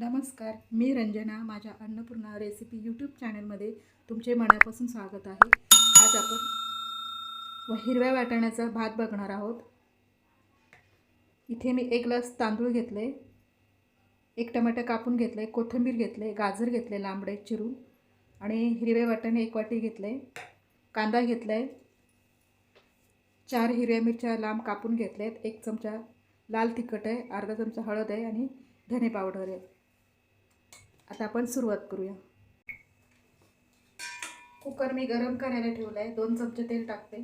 नमस्कार मी रंजना माझ्या Annapurna recipe YouTube चॅनलमध्ये तुमचे मनापासून स्वागत आहे. आज आपण व हिरव्या वाटाण्याचा भात बघणार आहोत. इथे मी एक ग्लास तांदूळ घेतले एक टमाटर कापून घेतले कोथिंबीर घेतले गाजर घेतले लांबडे चिरून आणि हिरवे वाटाणे एक वाटी घेतले कांदा घेतला आहे चार हिरव्या मिरच्या लांब कापून घेतल्या आहेत एक चमचा लाल तिखट आहे अर्धा चमचा हळद आहे आणि धने पावडर आहे. आता आपण सुरुवात करूया. कुकर मी गरम करायला ठेवला आहे दोन चमचे तेल टाकते.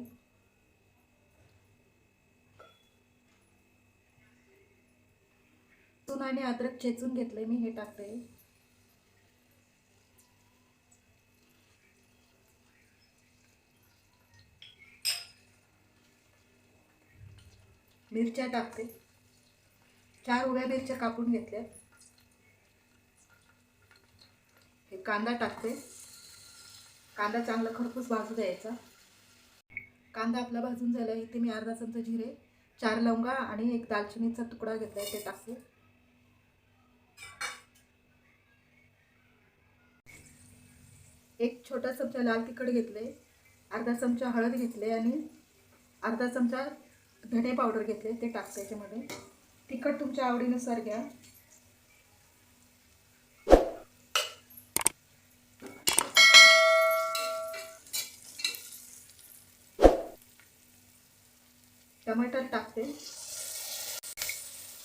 चून आणि अद्रक चेचून घेतले मी हे टाकते. मिरच्या टाकते. चार उभ्या मिरच्या कापून घेतल्या हे कांदा टाकते. कांदा चांगला खरपूस भाजू द्यायचा कांदा आपला भाजून झाला इथे मी अर्धा चमचा जिरे चार लवंगा आणि एक दालचिनीचा तुकडा घेतलाय ते टाकते. एक छोटा चमचा लाल तिखट घेतले अर्धा चमचा हळद घेतले आणि अर्धा चमचा धणे पावडर घेतले ते टाकते याच्यामध्ये. तिखट तुमच्या आवडीनुसार घ्या. टमाटर टाकते.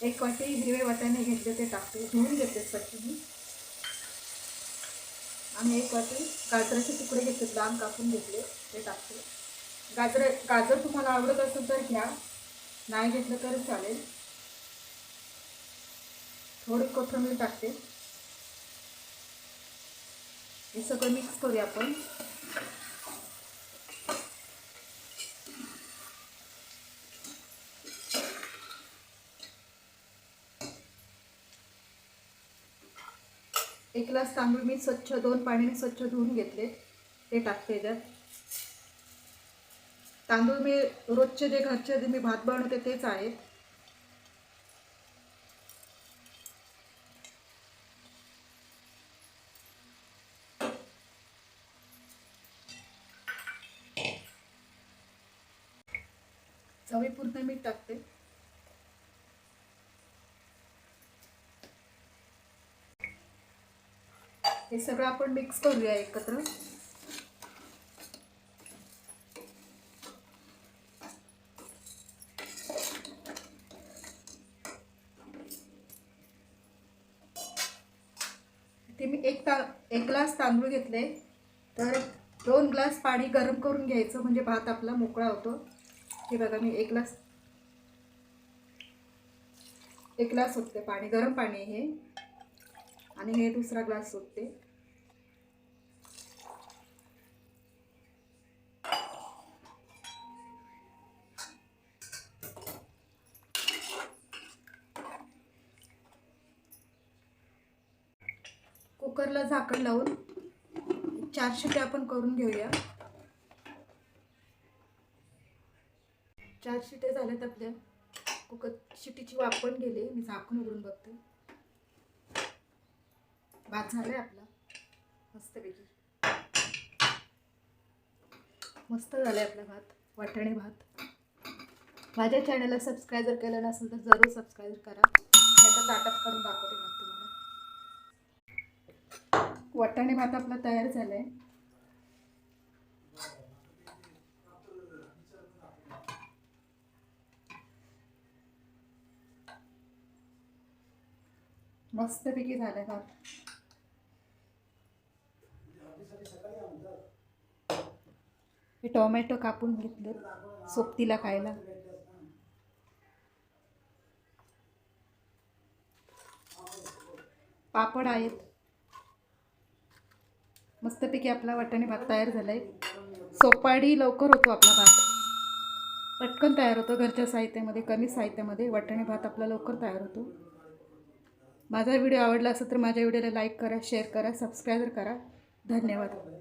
एक वाटी हिरवे वाटाणे घेतले ते टाकते. धुवून घेते स्वच्छ मी आणि एक वाटी गाजराचे तुकडे घेतले लांब कापून घेतले ते टाकते. गाजर गाजर तुम्हाला आवडत असेल तर घ्या. नाही घेतलं तर चालेल. थोडी कोथिंबीर टाकते. हे सगळं मिक्स करूया आपण. एक ग्लास तांदूळ मी स्वच्छ दोन पाण्याने स्वच्छ धुवून घेतले. ते टाकते त्यात तांदूळ मी रोजचे जे घरचे जे मी भात बनवते तेच आहेत चवीपुरतं मीठ टाकते. हे सगळं आपण मिक्स करूया एकत्र. ते मी एक ता एक ग्लास तांदूळ घेतले. तर दोन ग्लास पाणी गरम करून घ्यायचं म्हणजे भात आपला मोकळा होतो. हे बघा मी एक ग्लास एक ग्लास होते पाणी गरम पाणी हे. आणि हे दुसरा ग्लास सुटते कुकरला झाकण लावून चार शिट्या आपण करून घेऊया. चार शिट्या झाल्यात आपल्या. कुकर शिटीची वापण पण मी झाकून उघडून बघते. भात झालाय आपला. मस्तपैकी. मस्त झालाय आपला भात वाटाणे भात. माझ्या चॅनलला सबस्क्राईब जर केलं नसेल तर जरूर सबस्क्राईब करा. मी ताटात काढून दाखवते भात तुम्हाला. वाटाणे भात आपला तयार झालाय. मस्तपैकी झालाय भात. हे टोमॅटो कापून घेतलं सोबतीला खायला. पापड आहेत. मस्तपैकी आपला वाटाणे भात तयार झाला आहे सोपाडी लवकर होतो आपला भात. पटकन तयार होतो घरच्या साहित्यामध्ये कमी साहित्यामध्ये. वाटाणे भात आपला लवकर तयार होतो. माझा व्हिडिओ आवडला असेल तर माझ्या व्हिडिओला लाईक करा शेअर करा सबस्क्राईब करा. धन्यवाद.